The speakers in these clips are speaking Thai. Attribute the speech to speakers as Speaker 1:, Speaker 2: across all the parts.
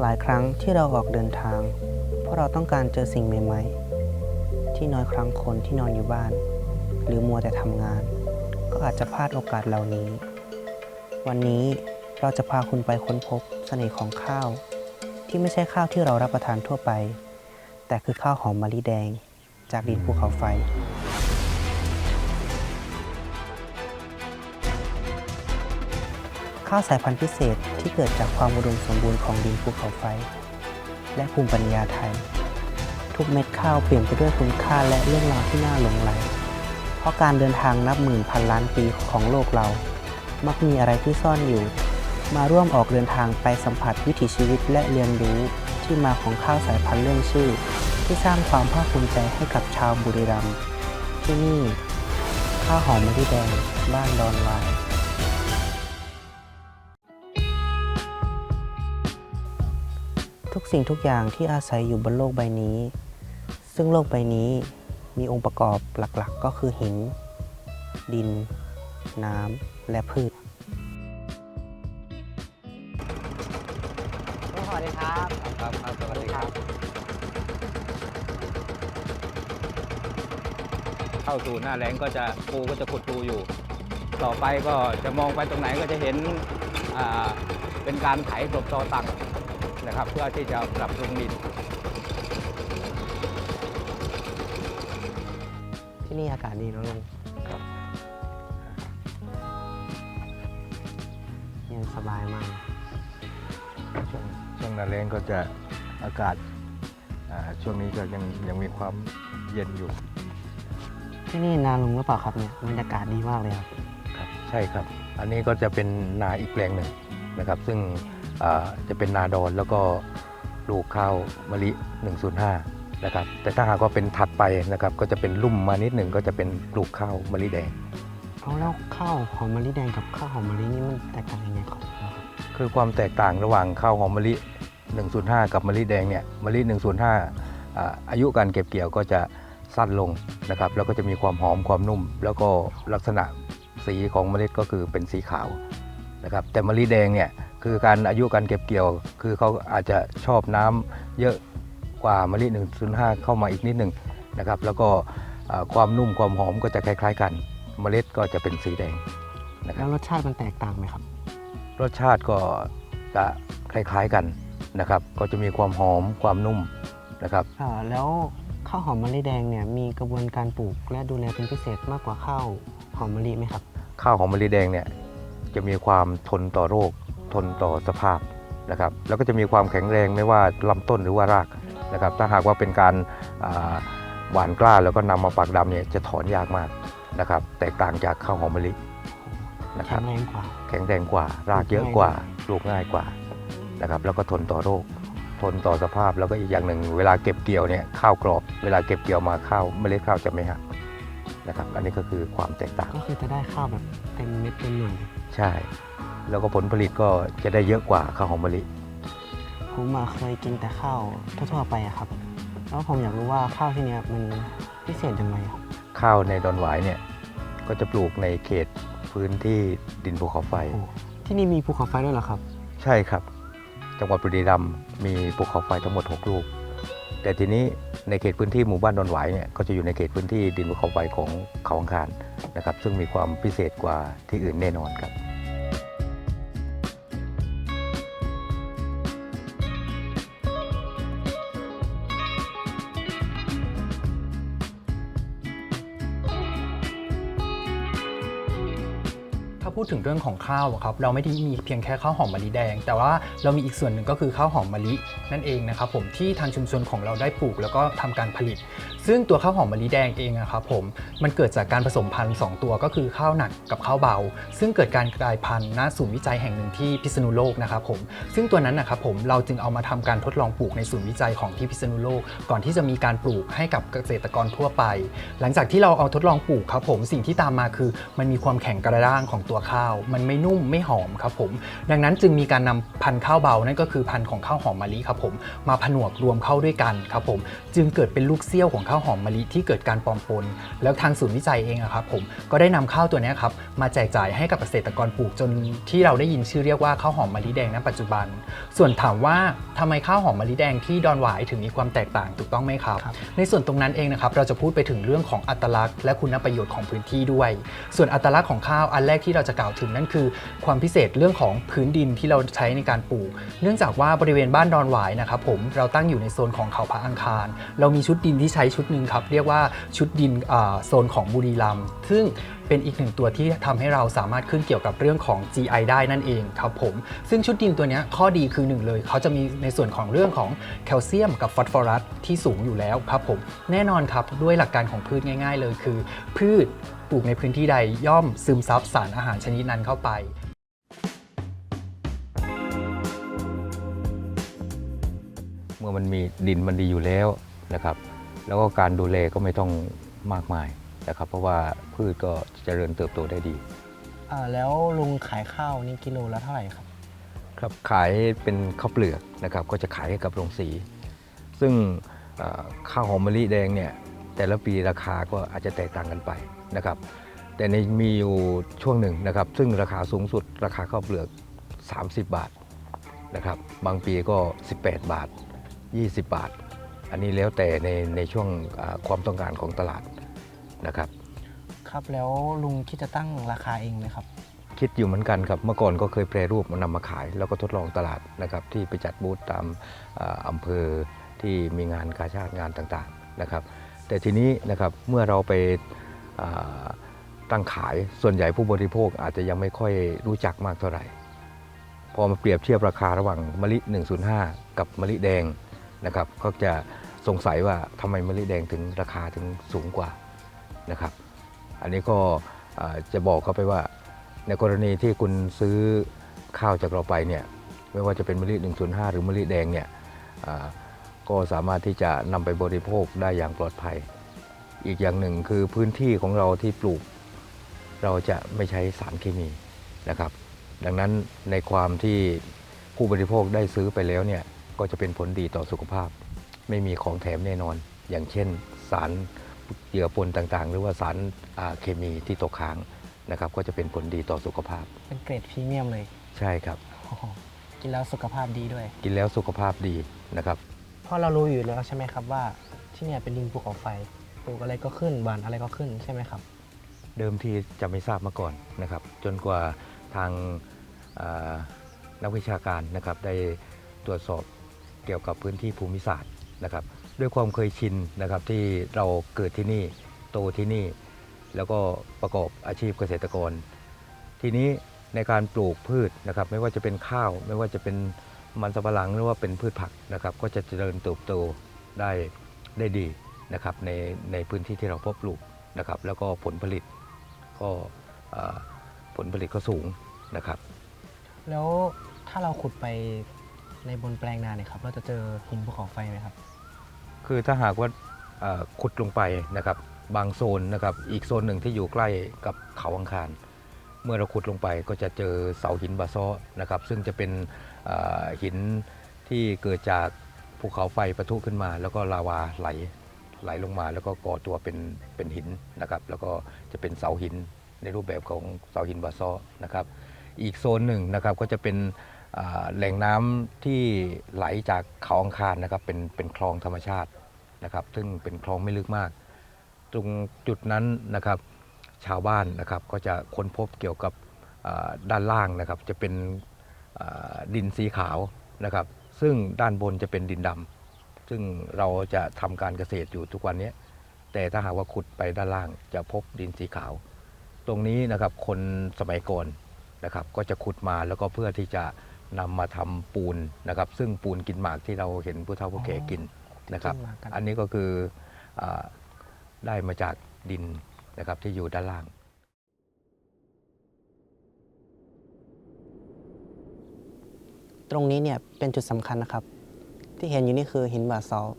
Speaker 1: หลายครั้งที่เราออกเดินทาง เพราะเราต้องการเจอสิ่งใหม่ ๆ ที่น้อยครั้งคนที่นอนอยู่บ้าน หรือมัวแต่ทำงาน ก็อาจจะพลาดโอกาสเหล่านี้ วันนี้เราจะพาคุณไปค้นพบเสน่ห์ของข้าว ที่ไม่ใช่ข้าวที่เรารับประทานทั่วไป แต่คือข้าวหอมมะลิแดง จากดินภูเขาไฟ ข้าวสายพันธุ์พิเศษที่เกิดจากความอุดมสมบูรณ์ของดินภูเขาไฟ และภูมิปัญญาไทย ทุกเม็ดข้าวเปลี่ยนไปด้วยคุณค่าและเรื่องราวที่น่าหลงไหล เพราะการเดินทางนับหมื่นพันล้านปีของโลกเรา มักมีอะไรที่ซ่อนอยู่ มาร่วมออกเดินทางไปสัมผัสวิถีชีวิตและเรียนรู้ที่มาของข้าวสายพันธุ์เรื่องชื่อ ที่สร้างความภาคภูมิใจให้กับชาวบุรีรัมย์ที่นี่ข้าวหอมมะลิแดงบ้านดอนวาย สิ่งทุกอย่างที่อาศัยอยู่บนโลกใบนี้ ซึ่งโลกใบนี้มีองค์ประกอบหลักๆก็คือหิน ดิน น้ำ และพืชสวัสดีครับ
Speaker 2: ครับครับสวัสดีครับ เข้าสู่หน้าแล้งก็จะปูก็จะขุดรูอยู่ ต่อไปก็จะมองไปตรงไหนก็จะเห็นอ่าเป็นการไถกลบตอตัก นะครับ เพื่อที่จะปรับปรุงดิน
Speaker 1: ที่นี่อากาศดีนะลุง
Speaker 2: ครับ
Speaker 1: เย็นสบายมาก
Speaker 3: ช่วงช่วงหนาแรงก็จะอากาศอ่าช่วงนี้ก็ยังยังมีความเย็นอยู่
Speaker 1: ที่นี่นาลุงหรือเปล่าครับเนี่ยบรรยากาศดีมากเลยครับ
Speaker 3: ครับ ใช่ครับ อันนี้ก็จะเป็นนาอีกแปลงหนึ่งนะครับ ซึ่งอ่า จะเป็นนาดอนแล้วก็ปลูกข้าวมะลิ 105 นะครับ แต่ถ้าหากว่าเป็นถัดไปนะครับ ก็จะเป็นลุ่มมานิดหนึ่งก็จะเป็นปลูกข้าวมะลิแดง
Speaker 1: เอาแล้วข้าวหอมมะลิแดงกับข้าวหอมมะลินี่มันแตกต่างยังไงครับ
Speaker 3: คือความแตกต่างระหว่างข้าวหอมมะลิ 105 กับมะลิแดงเนี่ยมะลิ 105อ่าอายุการเก็บเกี่ยวก็จะสั้นลงนะครับ แล้วก็จะมีความหอมความนุ่ม แล้วก็ลักษณะสีของเมล็ดก็คือเป็นสีขาวนะครับ แต่มะลิแดงเนี่ย คือการอายุการเก็บเกี่ยว คือเขาอาจจะชอบน้ำเยอะกว่ามะลิ 105 เข้ามาอีกนิดหนึ่งนะครับ แล้วก็อ่าความนุ่มความหอมก็จะคล้าย ๆ กัน เมล็ดก็จะเป็นสีแดงนะค
Speaker 1: แล้
Speaker 3: รับ
Speaker 1: วรสชาติมันแตกต่างไหมครับ
Speaker 3: รสชาติก็จะคล้าย ๆกันนะครับ ก็จะมีความหอมความนุ่มนะครับ
Speaker 1: อ่าแล้วข้าวหอมมะลิแดงเนี่ยมีกระบวนการปลูกและดูแลเป็นพิเศษมากกว่าข้าวหอมมะลิไหมครับ
Speaker 3: ข้าวหอมมะลิแดงเนี่ยจะมีความทนต่อโรค ทนต่อสภาพนะครับแล้วก็จะมีความแข็งแรงไม่ว่าลำต้นหรือว่ารากนะครับถ้าหากว่าเป็นการอ่าหวานกล้าแล้วก็นำมาปักดำเนี่ยจะถอนยากมากนะครับแตกต่างจากข้าวหอมมะลินะค
Speaker 1: แข็
Speaker 3: รับ
Speaker 1: งแรงกว่า
Speaker 3: แข็งแรงกว่ารากเยอะกว่าปลูกง่ายกว่านะครับแล้วก็ทนต่อโรค ทนต่อสภาพแล้วก็อีกอย่างหนึ่งเวลาเก็บเกี่ยวเนี่ยข้าวกรอบเวลาเก็บเกี่ยวมาข้าวเมล็ดข้าวจะไม่หักนะครับ อันนี้ก็คือความแตกต่าง
Speaker 1: ก็คือจะได้ข้าวแบบเต็มเม็ดเต็มหน่วย
Speaker 3: ใช่ แล้วก็ผลผลิตก็จะได้เยอะกว่าข้าวหอมมะลิ
Speaker 1: ผมมาเคยกินแต่ข้าวทั่วๆไปอะครับ แล้วผมอยากรู้ว่าข้าวที่เนี้ยมันพิเศษยังไงครับ
Speaker 3: ข้าวในดอนหวายเนี่ยก็จะปลูกในเขตพื้นที่ดินภูเขาไฟ
Speaker 1: โอ้ที่นี่มีภูเขาไฟด้วยเหรอครับ
Speaker 3: ใช่ครับ จังหวัดบุรีรัมย์มีภูเขาไฟทั้งหมด6ลูก แต่ทีนี้ในเขตพื้นที่หมู่บ้านดอนหวายเนี่ยก็จะอยู่ในเขตพื้นที่ดินภูเขาไฟของเขาอังคารนะครับ ซึ่งมีความพิเศษกว่าที่อื่นแน่นอนครับ
Speaker 4: ดถึงเรื่องของข้าวครับเราไม่ได้มีเพียงแค่ข้าวหอมมะลิแดง แต่ว่าเรามีอีกส่วนหนึ่งก็คือข้าวหอมมะลินั่นเองนะครับผมที่ทางชุมชนของเราได้ปลูกแล้วก็ทำการผลิต ซึ่งตัวข้าวหอมมะลิแดงเองนะครับผมมันเกิดจากการผสมพันธุ์สองตัวก็คือข้าวหนักกับข้าวเบา ซึ่งเกิดการกลายพันธุ์ณศูนย์วิจัยแห่งหนึ่งที่พิษณุโลกนะครับผมซึ่งตัวนั้นนะครับผมเราจึงเอามาทำการทดลองปลูกในศูนย์วิจัยของที่พิษณุโลก ก่อนที่จะมีการปลูกให้กับเกษตรกรทั่วไป หลังจากที่เราเอาทดลองปลูกครับผมสิ่งที่ตามมาคือ มันมีความแข็งกระด้างของตัวข้าว มันไม่นุ่มไม่หอมครับผมดังนั้นจึงมีการนำพันธุ์ข้าวเบานั่นก็คือพันธุ์ของข้าวหอมมะลิครับผมมาผนวกรวมเข้าด้วยกันครับผมจึงเกิดเป็นลูกเสี้ยวของข้าวาวหอมมะลิที่เกิดการปลอมปน แล้วทางศูนย์วิจัยเองอะครับผมก็ได้นำข้าวตัวนี้ครับมาแจกจ่ายให้กับเกษตรกรปลูกจนที่เราได้ยินชื่อเรียกว่าข้าวหอมมะลิแดงณปัจจุบัน ส่วนถามว่าทำไมข้าวหอมมะลิแดงที่ดอนหวายถึงมีความแตกต่างถูกต้องไหมครับ
Speaker 1: รบ
Speaker 4: ในส่วนตรงนั้นเองนะครับเราจะพูดไปถึงเรื่องของอัตลักษณ์และคุณประโยชน์ของพื้นที่ด้วย ส่วนอัตลักษณ์ของข้าวอันแรกที่เราจะกล่าวถึงนั่นคือ ความพิเศษเรื่องของพื้นดินที่เราใช้ในการปลูก เนื่องจากว่าบริเวณบ้านดอนหวายนะครับผมเราตั้งอยู่ในโซนของเขาพระอังคาร เรามีชุดดินที่ใช้ชุดหนึ่งครับ เรียกว่าชุดดินโซนของบุรีรัมย์ซึ่งเป็นอีกหนึ่งตัวที่ทำให้เราสามารถขึ้นเกี่ยวกับเรื่องของ GI ได้นั่นเองครับผม ซึ่งชุดดินตัวนี้ข้อดีคือหนึ่งเลย เขาจะมีในส่วนของเรื่องของแคลเซียมกับฟอสฟอรัสที่สูงอยู่แล้วครับผม แน่นอนครับด้วยหลักการของพืชง่าย ๆ เลยคือ พืชปลูกในพื้นที่ใดย่อมซึมซับสารอาหารชนิดนั้นเข้าไป
Speaker 3: เมื่อมันมีดินมันดีอยู่แล้วนะครับ แล้วก็การดูแลก็ไม่ต้องมากมายนะครับ เพราะว่าพืชก็เจริญเติบโตได้ดี
Speaker 1: อ่าแล้วลุงขายข้าวนี่กิโลละเท่าไหร่ครับ
Speaker 3: ครับขายเป็นข้าวเปลือกนะครับ ก็จะขายให้กับโรงสี ซึ่งเอ่อข้าวหอมมะลิแดงเนี่ยแต่ละปีราคาก็อาจจะแตกต่างกันไปนะครับ แต่ในมีอยู่ช่วงหนึ่งนะครับ ซึ่งราคาสูงสุดราคาข้าวเปลือก 30 บาทนะครับ บางปีก็ 18 บาท 20 บาท อันนี้แล้วแต่ในในช่วงอ่าความต้องการของตลาดนะครับ
Speaker 1: ครับแล้วลุงคิดจะตั้งราคาเองไหมครับ
Speaker 3: คิดอยู่เหมือนกันครับ เมื่อก่อนก็เคยแปรรูปมานำมาขาย แล้วก็ทดลองตลาดนะครับ ที่ไปจัดบูธตามอ่าอำเภอที่มีงานกาชาติงานต่างๆนะครับ แต่ทีนี้นะครับเมื่อเราไปอ่าตั้งขายส่วนใหญ่ผู้บริโภคอาจจะยังไม่ค่อยรู้จักมากเท่าไหร่ พอมาเปรียบเทียบราคาระหว่างมะลิ 105 กับมะลิแดง นะครับก็จะสงสัยว่าทำไมมะลิแดงถึงราคาถึงสูงกว่านะครับ อันนี้ก็จะบอกเขาไปว่า ในกรณีที่คุณซื้อข้าวจากเราไปเนี่ยไม่ว่าจะเป็นมะลิ 105 หรือมะลิแดงเนี่ยก็สามารถที่จะนำไปบริโภคได้อย่างปลอดภัย อีกอย่างหนึ่งคือพื้นที่ของเราที่ปลูก เราจะไม่ใช้สารเคมีนะครับ ดังนั้นในความที่ผู้บริโภคได้ซื้อไปแล้วเนี่ย ก็จะเป็นผลดีต่อสุขภาพ ไม่มีของแถมแน่นอน อย่างเช่น สารเหยื่อปนต่างๆ หรือว่าสารอ่าเคมีที่ตกค้างนะครับก็จะเป็นผลดีต่อสุขภาพ
Speaker 1: เป็นเกรดพรีเมียมเลย
Speaker 3: ใช่ครับ
Speaker 1: โอ้โหกินแล้วสุขภาพดีด้วย
Speaker 3: กินแล้วสุขภาพดีนะครับ
Speaker 1: เพราะเรารู้อยู่แล้วใช่ไหมครับว่าที่เนี่ยเป็นดินภูเขาไฟปลูกอะไรก็ขึ้นหวานอะไรก็ขึ้นใช่ไหมครับ
Speaker 3: เดิมทีจะไม่ทราบมาก่อนนะครับ จนกว่าทางอ่านักวิชาการนะครับได้ตรวจสอบ เกี่ยวกับพื้นที่ภูมิศาสตร์นะครับ ด้วยความเคยชินนะครับที่เราเกิดที่นี่โตที่นี่ แล้วก็ประกอบอาชีพเกษตรกร ทีนี้ในการปลูกพืชนะครับ ไม่ว่าจะเป็นข้าว ไม่ว่าจะเป็นมันสำปะหลังหรือว่าเป็นพืชผักนะครับ ก็จะเจริญเติบโตได้ได้ดีนะครับในในพื้นที่ที่เราเพาะปลูกนะครับ แล้วก็ผลผลิตก็ผลผลิตก็สูงนะครับ
Speaker 1: แล้วถ้าเราขุดไป ในบนแปลงนาเนี่ยครับเราจะเจอหินภูเขาไฟไหมครับ
Speaker 3: คือถ้าหากว่าเอ่อขุดลงไปนะครับ บางโซนนะครับ อีกโซนหนึ่งที่อยู่ใกล้กับเขาอังคาร เมื่อเราขุดลงไปก็จะเจอเสาหินบาซ้อนะครับ ซึ่งจะเป็นเอ่อหินที่เกิดจากภูเขาไฟปะทุขึ้นมา แล้วก็ลาวาไหลไหลลงมา แล้วก็ก่อตัวเป็นเป็นหินนะครับ แล้วก็จะเป็นเสาหินในรูปแบบของเสาหินบาซ้อนะครับ อีกโซนหนึ่งนะครับก็จะเป็น แหล่งน้ำที่ไหลจากเขาอังคารนะครับเป็นเป็นคลองธรรมชาตินะครับ ซึ่งเป็นคลองไม่ลึกมาก ตรงจุดนั้นนะครับชาวบ้านนะครับก็จะค้นพบเกี่ยวกับด้านล่างนะครับจะเป็นดินสีขาวนะครับ ซึ่งด้านบนจะเป็นดินดำซึ่งเราจะทำการเกษตรอยู่ทุกวันนี้ แต่ถ้าหากว่าขุดไปด้านล่างจะพบดินสีขาว ตรงนี้นะครับคนสมัยก่อนนะครับก็จะขุดมาแล้วก็เพื่อที่จะ นำมาทำปูนนะครับ ซึ่งปูนกินหมากที่เราเห็นผู้เฒ่าผู้แก่กินนะครับ
Speaker 1: กินหมากกัน
Speaker 3: อันนี้ก็คืออาได้มาจากดินนะครับที่อยู่ด้านล่าง
Speaker 1: ตรงนี้เนี่ยเป็นจุดสำคัญนะครับ ที่เห็นอยู่นี่คือหินบาซอลต์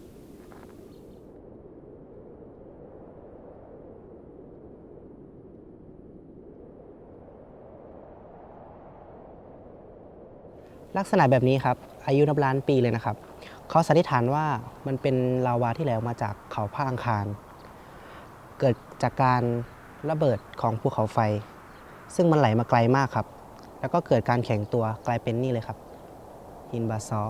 Speaker 1: ลักษณะแบบนี้ครับ อายุนับล้านปีเลยนะครับ เขาสันนิษฐานว่ามันเป็นลาวาที่ไหลออกมาจากเขาภาอังคาร เกิดจากการระเบิดของภูเขาไฟ ซึ่งมันไหลมาไกลมากครับ แล้วก็เกิดการแข็งตัวกลายเป็นนี่เลยครับหินบาซอล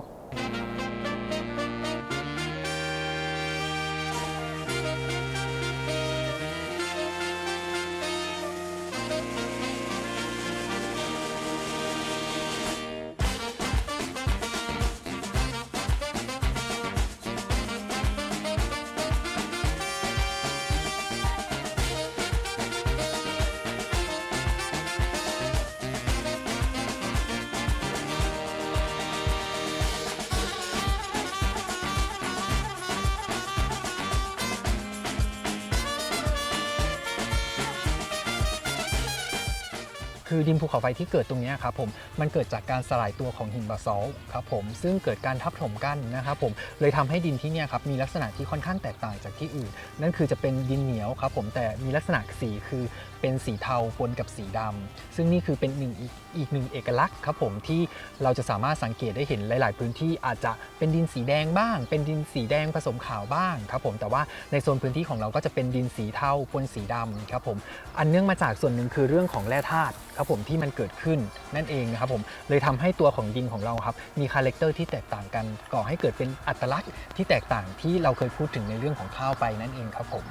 Speaker 4: คือดินภูเขาไฟที่เกิดตรงนี้ครับผมมันเกิดจากการสลายตัวของหินบาซอลครับผมซึ่งเกิดการทับถมกันนะครับผมเลยทำให้ดินที่นี่ครับมีลักษณะที่ค่อนข้างแตกต่างจากที่อื่น นั่นคือจะเป็นดินเหนียวครับผมแต่มีลักษณะสีคือเป็นสีเทาปนกับสีดำซึ่งนี่คือเป็นหนึ่งอีกอีกหนึ่งเอกลักษณ์ครับผมที่เราจะสามารถสังเกตได้เห็นหลาย ๆ พื้นที่อาจจะเป็นดินสีแดงบ้าง เป็นดินสีแดงผสมขาวบ้างครับผมแต่ว่าในโซนพื้นที่ของเราก็จะเป็นดินสีเทาปนสีดำครับผมอันเนื่องมาจากส่วนหนึ่งคือเรื่องของแร่ธาตุครับผมที่มันเกิดขึ้นนั่นเองนะครับผมเลยทำให้ตัวของดินของเราครับมีคาแรคเตอร์ที่แตกต่างกันก่อให้เกิดเป็นอัตลักษณ์ที่แตกต่างที่เราเคยพูดถึงในเรื่องของข้าวไปนั่นเองครับผม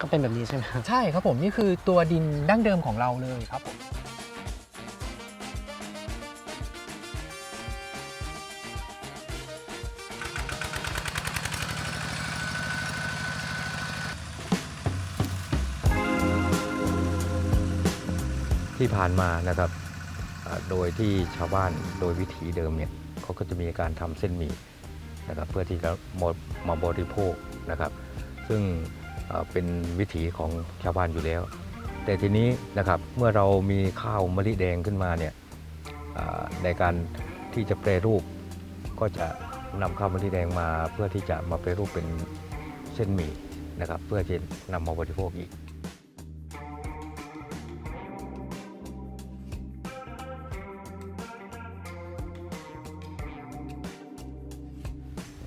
Speaker 1: ก็เป็นแบบนี้ใช่ไหมครับ
Speaker 4: ใช่ครับผมนี่คือตัวดินดั้งเดิมของเราเลยครับผม
Speaker 3: ที่ผ่านมานะครับโดยที่ชาวบ้านโดยวิถีเดิมเนี่ยเขาก็จะมีการทำเส้นหมี่นะครับเพื่อที่จะมามาบริโภคนะครับ ซึ่งเป็นวิถีของชาวบ้านอยู่แล้ว แต่ทีนี้นะครับเมื่อเรามีข้าวมะลิแดงขึ้นมาเนี่ยในการที่จะแปรรูป ก็จะนำข้าวมะลิแดงมาเพื่อที่จะมาแปรรูปเป็นเส้นหมี่นะครับ เพื่อจะนำมาบริโภคอีก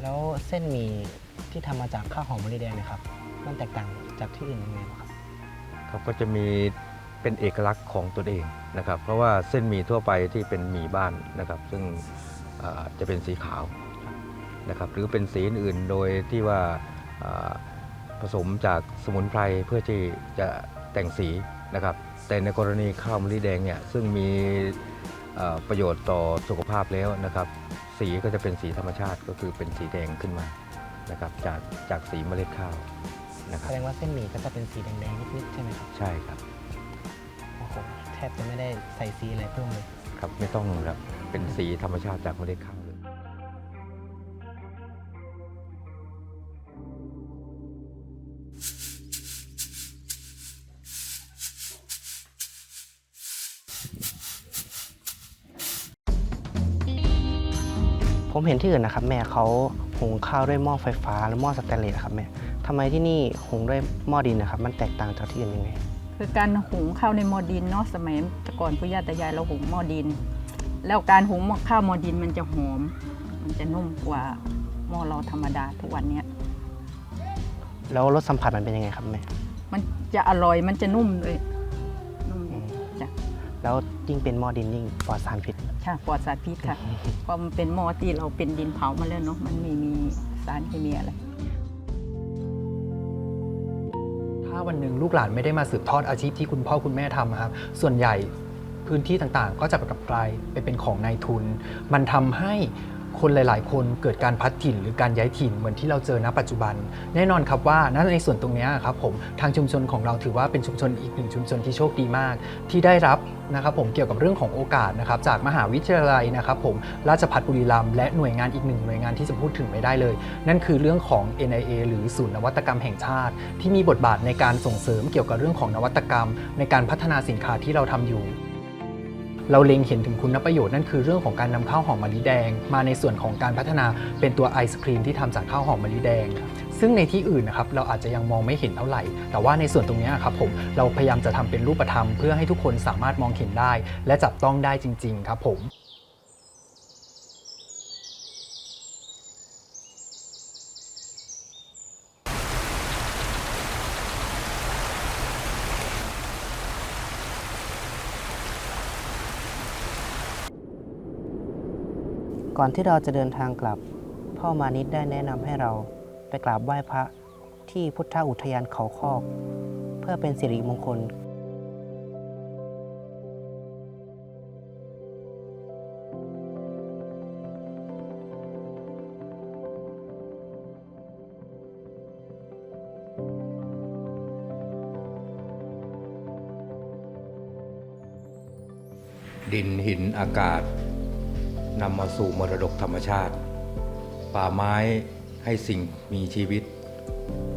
Speaker 1: แล้วเส้นหมี่ที่ทำมาจากข้าวหอมมะลิแดงเนะครับ มันแตกต่างจากที่อื่นยังไงบ้างครับ
Speaker 3: ครับก็จะมีเป็นเอกลักษณ์ของตนเองนะครับ เพราะว่าเส้นหมี่ทั่วไปที่เป็นหมี่บ้านนะครับ ซึ่งอ่าจะเป็นสีขาวนะครับหรือเป็นสีอื่นๆโดยที่ว่าอ่าผสมจากสมุนไพรเพื่อที่จะแต่งสีนะครับ แต่ในกรณีข้าวมะลิแดงเนี่ยซึ่งมีอ่าประโยชน์ต่อสุขภาพแล้วนะครับ สีก็จะเป็นสีธรรมชาติก็คือเป็นสีแดงขึ้นมานะครับจากจากสีเมล็ดข้าวนะค
Speaker 1: แส
Speaker 3: รับ
Speaker 1: ดงว่าเส้นหมี่ก็จะเป็นสีแดงๆนิดๆใช่ไหมครับ
Speaker 3: ใช่ครับ
Speaker 1: โอ้โหแทบจะไม่ได้ใส่สีอะไรเพิ่มเลย
Speaker 3: ครับไม่ต้องครับเป็นสีธรรมชาติจากเมล็ดข้าว เลย
Speaker 1: ผมเห็นที่อื่นนะครับ แม่เขาหุงข้าวด้วยหม้อไฟฟ้าหรือหม้อสแตนเลสอะครับแม่ทำไมที่นี่หุงด้วยหม้อดินนะครับ มันแตกต่างจากที่อื่นยังไง
Speaker 5: คือการหุงข้าวในหม้อดินเนาะสมัยแต่ก่อนปู่ย่าตายายเราหุงหม้อดิน แล้วการหุงหม้อข้าวหม้อดินมันจะหอม มันจะนุ่มกว่าหม้อเราธรรมดาทุกวันเนี้ย
Speaker 1: แล้วรสสัมผัสมันเป็นยังไงครับแม่
Speaker 5: มันจะอร่อยมันจะนุ่มเลยนุ่มดีจ้ะ
Speaker 1: แล้วยิ่งเป็นหม้อดินยิ่งปลอดสารพิษ
Speaker 5: ค่ะปลอดสารพิษค่ะเพราะมันเป็นหม้อที่เราเป็นดินเผามาแล้วเนาะมันไม่มีสารเคมีอะไร
Speaker 4: ถ้าวันหนึ่งลูกหลานไม่ได้มาสืบทอดอาชีพที่คุณพ่อคุณแม่ทำอะครับ ส่วนใหญ่พื้นที่ต่างๆ ก็จะกลับกลายไปเป็นของนายทุน มันทำให้ คนหลาย ๆ คนเกิดการพัดถิ่นหรือการย้ายถิ่นเหมือนที่เราเจอณปัจจุบัน แน่นอนครับว่าณในส่วนตรงนี้ครับผมทางชุมชนของเราถือว่าเป็นชุมชนอีกหนึ่งชุมชนที่โชคดีมาก ที่ได้รับนะครับผมเกี่ยวกับเรื่องของโอกาสนะครับจากมหาวิทยาลัยนะครับผมราชภัฏบุรีรัมย์และหน่วยงานอีกหนึ่งหน่วยงานที่จะพูดถึงไม่ได้เลย นั่นคือเรื่องของ NIA หรือศูนย์นวัตกรรมแห่งชาติ ที่มีบทบาทในการส่งเสริมเกี่ยวกับเรื่องของนวัตกรรม ในการพัฒนาสินค้าที่เราทำอยู่ เราเล็งเห็นถึงคุณประโยชน์นั่นคือเรื่องของการนำข้าวหอมมะลิแดง มาในส่วนของการพัฒนาเป็นตัวไอศครีมที่ทำจากข้าวหอมมะลิแดง ซึ่งในที่อื่นนะครับเราอาจจะยังมองไม่เห็นเท่าไหร่ แต่ว่าในส่วนตรงนี้ครับผมเราพยายามจะทำเป็นรูปธรรม เพื่อให้ทุกคนสามารถมองเห็นได้ และจับต้องได้จริง ๆ ครับผม
Speaker 1: ก่อนที่เราจะเดินทางกลับ พ่อมานิดได้แนะนำให้เราไปกราบไหว้พระที่พุทธอุทยานเขาคอก เพื่อเป็นสิริมงคล
Speaker 3: ดินหินอากาศ นำมาสู่มรดกธรรมชาติ ป่าไม้ให้สิ่งมีชีวิต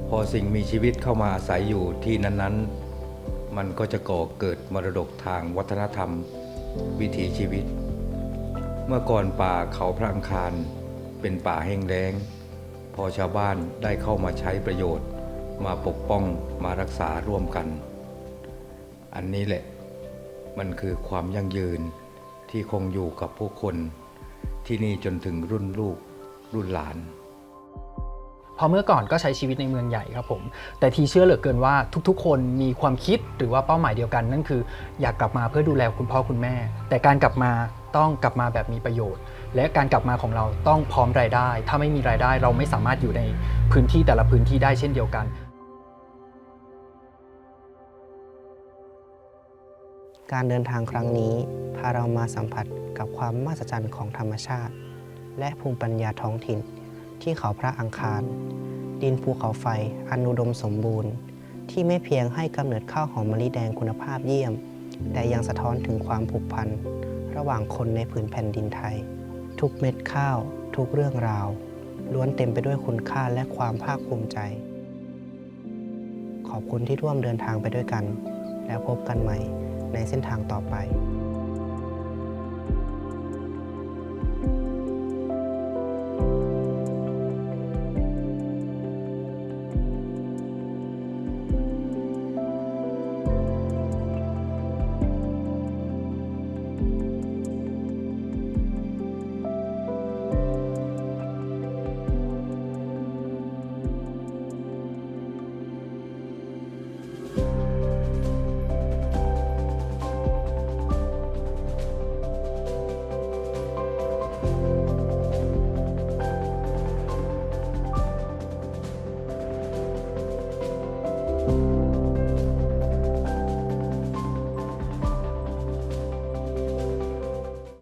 Speaker 3: พอสิ่งมีชีวิตเข้ามาอาศัยอยู่ที่นั้นๆ มันก็จะก่อเกิดมรดกทางวัฒนธรรม วิถีชีวิต เมื่อก่อนป่าเขาพระอังคารเป็นป่าแห้งแล้ง พอชาวบ้านได้เข้ามาใช้ประโยชน์ มาปกป้องมารักษาร่วมกัน อันนี้แหละมันคือความยั่งยืนที่คงอยู่กับผู้คน ที่นี่จนถึงรุ่นลูกรุ่นหลาน
Speaker 4: พอเมื่อก่อนก็ใช้ชีวิตในเมืองใหญ่ครับผม แต่ทีเชื่อเหลือเกินว่าทุกๆ คนมีความคิดหรือว่าเป้าหมายเดียวกัน นั่นคือ อยากกลับมาเพื่อดูแลคุณพ่อคุณแม่ แต่การกลับมาต้องกลับมาแบบมีประโยชน์ และการกลับมาของเราต้องพร้อมรายได้ ถ้าไม่มีรายได้เราไม่สามารถอยู่ในพื้นที่แต่ละพื้นที่ได้เช่นเดียวกัน
Speaker 1: การเดินทางครั้งนี้พาเรามาสัมผัสกับความมหัศจรรย์ของธรรมชาติ และภูมิปัญญาท้องถิ่น ที่เขาพระอังคาร ดินภูเขาไฟอันอุดมสมบูรณ์ ที่ไม่เพียงให้กำเนิดข้าวหอมมะลิแดงคุณภาพเยี่ยม แต่ยังสะท้อนถึงความผูกพัน ระหว่างคนในผืนแผ่นดินไทย ทุกเม็ดข้าว ทุกเรื่องราว ล้วนเต็มไปด้วยคุณค่าและความภาคภูมิใจ ขอบคุณที่ร่วมเดินทางไปด้วยกัน แล้วพบกันใหม่ ในเส้นทางต่อไป